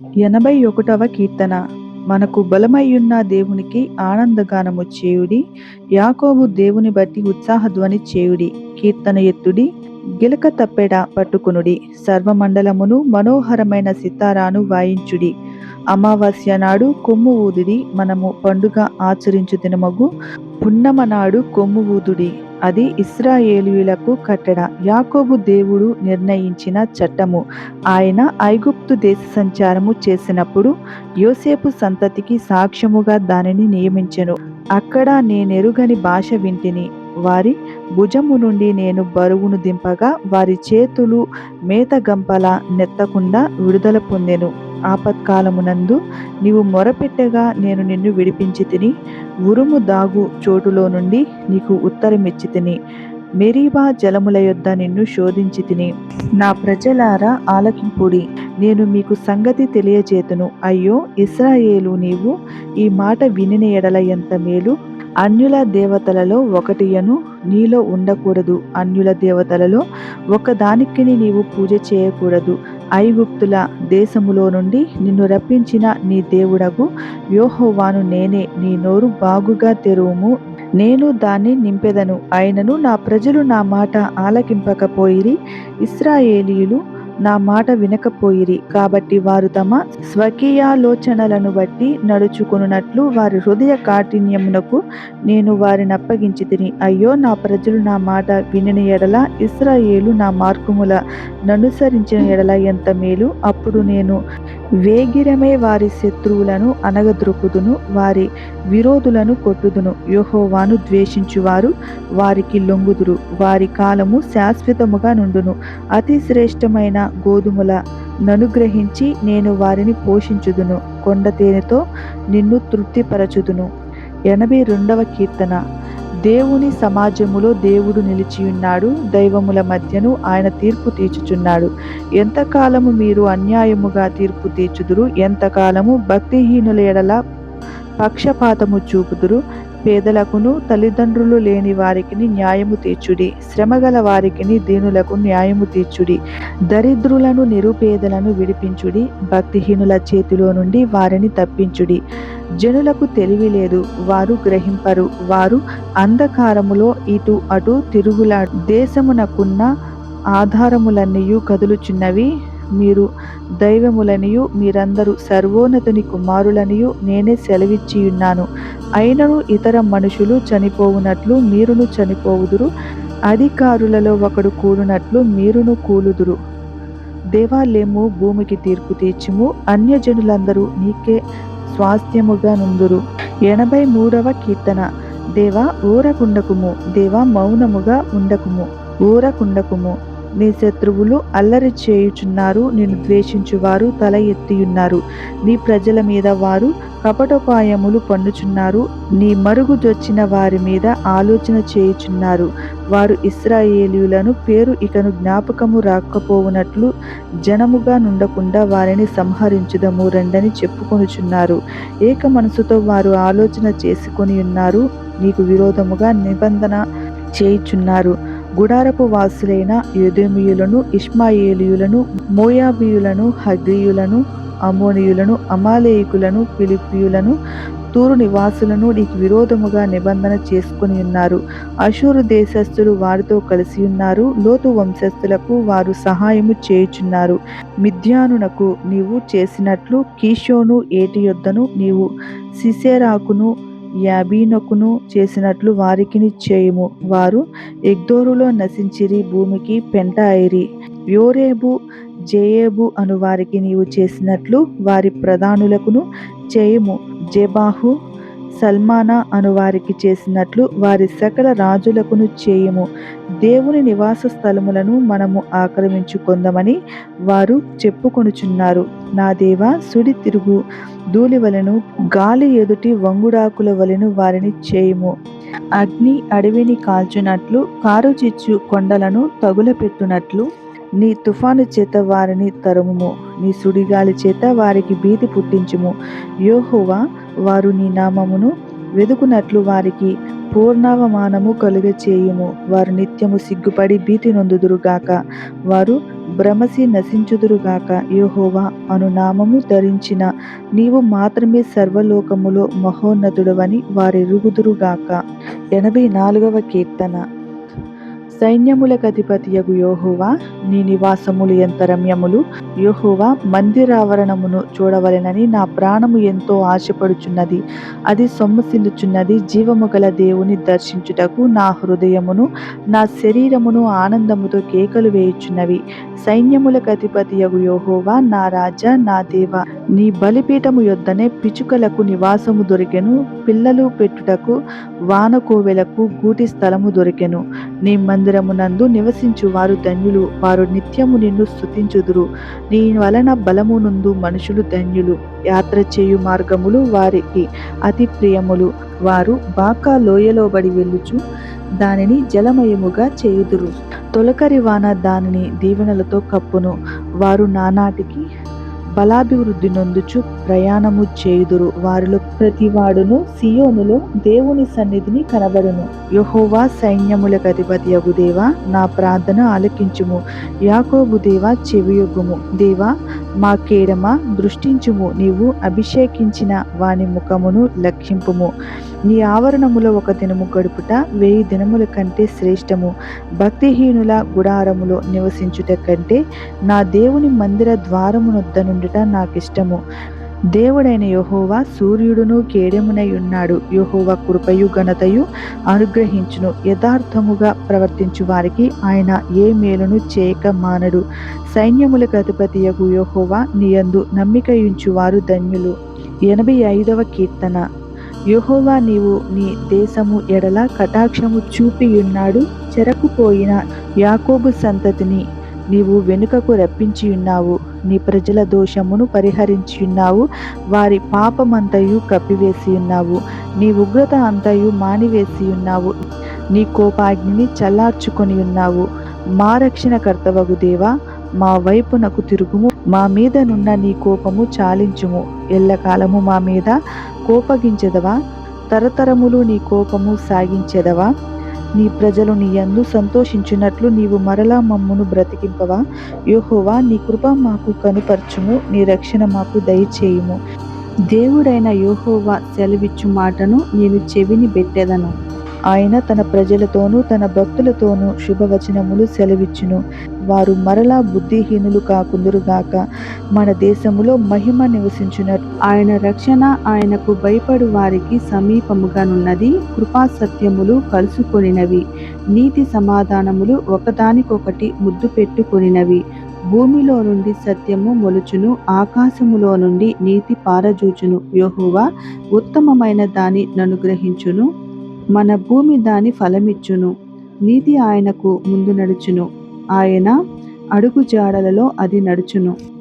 ఎనభై ఒకటవ కీర్తన. మనకు బలమయ్యున్న దేవునికి ఆనందగానము చేయుడి యాకోబు దేవుని బట్టి ఉత్సాహధ్వని చేయుడి కీర్తన ఎత్తుడి గిలక తప్పెడ పట్టుకునుడి సర్వమండలమును మనోహరమైన సితారాను వాయించుడి. అమావాస్య నాడు కొమ్ము ఊదుడి మనము పండుగ ఆచరించు దినమగు. పున్నమ నాడు కొమ్ము ఊదుడి. అది ఇస్రాయేలీయులకు కట్టడ. యాకోబు దేవుడు నిర్ణయించిన చట్టము. ఆయన ఐగుప్తు దేశ సంచారము చేసినప్పుడు యోసేపు సంతతికి సాక్ష్యముగా దానిని నియమించెను. అక్కడ నేనెరుగని భాష వింటిని. వారి భుజము నుండి నేను బరువును దింపగా వారి చేతులు మేత గంపల నెత్తకుండా విడుదల పొందెను. ఆపత్కాలమునందు నీవు మొరపెట్టగా నేను నిన్ను విడిపించి తిని ఉరుము దాగు చోటులో నుండి నీకు ఉత్తరమిచ్చి తిని మెరీబా జలముల యొద్ద నిన్ను శోధించి తిని. నా ప్రజలారా ఆలకింపుడి. నేను మీకు సంగతి తెలియజేతును అయ్యో ఇస్రాయేలు నీవు ఈ మాట వినిన ఎడల ఎంత మేలు? అన్యుల దేవతలలో ఒకటియను నీలో ఉండకూడదు. అన్యుల దేవతలలో ఒకదానికిని నీవు పూజ చేయకూడదు. ఐగుప్తుల దేశములో నుండి నిన్ను రప్పించిన నీ దేవుడగు యోహోవాను నేనే. నీ నోరు బాగుగా తెరువుము. నేను దాన్ని నింపెదను. ఆయనను నా ప్రజలు నా మాట ఆలకింపకపోయిరి. ఇస్రాయేలీయులు నా మాట వినకపోయిరి. కాబట్టి వారు తమ స్వకీయాలోచనలను బట్టి నడుచుకున్నట్లు వారి హృదయ కాఠిన్యమునకు నేను వారిని అప్పగించి తిని అయ్యో నా ప్రజలు నా మాట వినిన ఎడల ఇస్రాయేలు నా మార్గముల ననుసరించిన ఎడల ఎంత మేలు. అప్పుడు నేను వేగిరమే వారి శత్రువులను అనగద్రొక్కుదును వారి విరోధులను కొట్టుదును. యోహోవాను ద్వేషించువారు వారికి లొంగుదురు. వారి కాలము శాశ్వతముగా నుండును. అతి శ్రేష్టమైన గోధుమల ననుగ్రహించి నేను వారిని పోషించుదును. కొండ తేనెతో నిన్ను తృప్తిపరచుదును. ఎనభై రెండవ కీర్తన. దేవుని సమాజములో దేవుడు నిలిచియున్నాడు దైవముల మధ్యను ఆయన తీర్పు తీర్చుచున్నాడు. ఎంతకాలము మీరు అన్యాయముగా తీర్పు తీర్చుదురు? ఎంతకాలము భక్తిహీనుల ఎడల పక్షపాతము చూపుదురు? పేదలకును తల్లిదండ్రులు లేని వారికి న్యాయము తీర్చుడి. శ్రమగల వారికి దీనులకు న్యాయము తీర్చుడి. దరిద్రులను నిరుపేదలను విడిపించుడి. భక్తిహీనుల చేతిలో నుండి వారిని తప్పించుడి. జనులకు తెలివి లేదు. వారు గ్రహింపరు. వారు అంధకారములో ఇటు అటు తిరుగులా దేశమునకున్న ఆధారములన్నీయు కదులుచున్నవి. మీరు దైవములనియు మీరందరూ సర్వోన్నతుని కుమారులనియు నేనే సెలవిచ్చియున్నాను. అయినను ఇతర మనుషులు చనిపోవునట్లు మీరును చనిపోవుదురు. అధికారులలో ఒకడు కూలునట్లు మీరును కూలుదురు. దేవాలయము భూమికి తీర్పు తీర్చుము. అన్యజనులందరూ నీకే స్వాస్థ్యముగా నుందురు ఎనభై మూడవ కీర్తన. దేవా ఊరకుండకుము. దేవా మౌనముగా ఉండకుము. ఊరకుండకుము. నీ శత్రువులు అల్లరి చేయుచున్నారు నిన్ను ద్వేషించువారు తల ఎత్తియున్నారు. నీ ప్రజల మీద వారు కపటోపాయములు పన్నుచున్నారు నీ మరుగుదొచ్చిన వారి మీద ఆలోచన చేయుచున్నారు. వారు ఇస్రాయేలీయులను పేరు ఇకను జ్ఞాపకము రాకపోవునట్లు జనముగా నుండకుండా వారిని సంహరించుదము రండని చెప్పుకొనుచున్నారు. ఏక మనసుతో వారు ఆలోచన చేసుకొని ఉన్నారు నీకు విరోధముగా నిబంధన చేయుచున్నారు. గుడారపు వాసులైన యుదమియులను ఇష్మాయేలియులను మోయాబియులను హగ్రీయులను అమోనియులను అమాలేయుకులను ఫిలిపియులను తూరు నివాసులను నీకు విరోధముగా నిబంధన చేసుకుని ఉన్నారు. అషూరు దేశస్థులు వారితో కలిసి ఉన్నారు. లోతు వంశస్థులకు వారు సహాయము చేయుచున్నారు. మిథ్యానునకు నీవు చేసినట్లు కీషోను ఏటి యొద్దను నీవు సిసేరాకును యాబీనకును చేసినట్లు వారికిని చేయుము. వారు ఎగ్దోరులో నశించిరి భూమికి పెంట అయిరి. యోరేబు జేయేబు అను వారికి నీవు చేసినట్లు వారి ప్రధానులకును చేయము. జెబాహు సల్మానా అను వారికి చేసినట్లు వారి సకల రాజులకును చేయుము. దేవుని నివాస స్థలములను మనము ఆక్రమించుకుందామని వారు చెప్పుకొనుచున్నారు. నా దేవా సుడి తిరుగు ధూళి గాలి ఎదుటి వంగుడాకుల వలెను వారిని చేయుము. అగ్ని అడవిని కాల్చునట్లు కారు చిచ్చు కొండలను తగులపెట్టునట్లు నీ తుఫాను చేత వారిని తరుముము. నీ సుడిగాలి చేత వారికి భీతి పుట్టించుము. యోహోవా వారు నీ నామమును వెదుకునట్లు వారికి పూర్ణావమానము కలుగ చేయుము వారు నిత్యము సిగ్గుపడి భీతి నొందుదురుగాక. వారు భ్రమసి నశించుదురుగాక. యోహోవా అను నామము ధరించిన నీవు మాత్రమే సర్వలోకములో మహోన్నతుడవని వారెరుగుదురుగాక. ఎనభై నాలుగవ కీర్తన. సైన్యములకధిపతియగు యెహోవా నీ నివాసములు ఎంత రమ్యములు యెహోవా మందిరావరణమును చూడవలెనని నా ప్రాణము ఎంతో ఆశపడుచున్నది. అది సొమ్మసిల్లుచున్నది. జీవము గల దేవుని దర్శించుటకు నా హృదయమును నా శరీరమును ఆనందముతో కేకలు వేయుచున్నవి. సైన్యములకు అధిపతియగు యెహోవా నా రాజా నా దేవ నీ బలిపీఠము యొద్దనే పిచుకలకు నివాసము దొరికెను. పిల్లలు పెట్టుటకు వానకోవెలకు గూటి స్థలము దొరికెను. నీ మందిరమునందు నివసించు వారు ధన్యులు. వారు నిత్యము నిన్ను స్థుతించుదురు నీ వలన బలము నుండు మనుషులు ధన్యులు. యాత్ర చేయు మార్గములు వారికి అతి ప్రియములు. వారు బాకా లోయలోబడి వెళ్ళుచు దానిని జలమయముగా చేయుదురు. తొలకరి వాన దానిని దీవెనలతో కప్పును. వారు నానాటికి బలాభివృద్ధి నొందుచు ప్రయాణము చేయుదురు. వారిలో ప్రతివాడును సియోనులో దేవుని సన్నిధిని కనబడును. యహోవా సైన్యములకు అధిపతి యగు దేవా నా ప్రార్థన ఆలకించుము. యాకోబు దేవా చెవియొగ్గుము. దేవా మా కేడమ దృష్టించుము. నీవు అభిషేకించిన వాని ముఖమును లక్షింపుము నీ ఆవరణములో ఒక దినము గడుపుట వెయ్యి దినముల కంటే శ్రేష్టము. భక్తిహీనుల గుడారములో నివసించుట కంటే నా దేవుని మందిర ద్వారమునొద్ద నుండుట నాకిష్టము. దేవుడైన యహోవా సూర్యుడును కేడెమునై ఉన్నాడు. యెహోవా కృపయు ఘనతయు అనుగ్రహించును. యథార్థముగా ప్రవర్తించు వారికి ఆయన ఏ మేలును చేయక మానడు. సైన్యములకు అధిపతియగు యహోవా నియందు నమ్మికయుంచు వారు ధన్యులు. ఎనభై ఐదవ కీర్తన. యహోవా నీవు నీ దేశము ఎడల కటాక్షము చూపియున్నాడు చెరకుపోయిన యాకోబు సంతతిని. నీవు వెనుకకు రప్పించియున్నావు నీ ప్రజల దోషమును పరిహరించియున్నావు వారి పాపమంతయు కప్పివేసి ఉన్నావు. నీ ఉగ్రత అంతయు మానివేసి ఉన్నావు. నీ కోపాగ్నిని చల్లార్చుకొని ఉన్నావు. మా రక్షణకర్తవగు దేవా మా వైపునకు తిరుగుము. మా మీద నున్న నీ కోపము చాలించుము. ఎల్లకాలము మా మీద కోపగించెదవా? తరతరములు నీ కోపము సాగించెదవా? నీ ప్రజలు నీ యందు సంతోషించినట్లు నీవు మరలా మమ్మును బ్రతికింపవా? యోహోవా నీ కృప మాకు కనుపరచుము నీ రక్షణ మాకు దయచేయుము. దేవుడైన యోహోవా సెలవిచ్చు మాటను నేను చెవిని పెట్టెదను. ఆయన తన ప్రజలతోనూ తన భక్తులతోనూ శుభవచనములు సెలవిచ్చును. వారు మరలా బుద్ధిహీనులు కాకుందురుగాక. మన దేశములో మహిమ నివసించునట్టు ఆయన రక్షణ ఆయనకు భయపడు వారికి సమీపముగానున్నది. కృపా సత్యములు కలుసుకొనినవి. నీతి సమాధానములు ఒకదానికొకటి ముద్దు పెట్టుకొనినవి. భూమిలో నుండి సత్యము మొలుచును ఆకాశములో నుండి నీతి పారజూచును. యెహోవా ఉత్తమమైన దాని ననుగ్రహించును మన భూమి దాని ఫలమిచ్చును. నీతి ఆయనకు ముందు నడుచును ఆయన అడుగు జాడలలో అది నడుచును.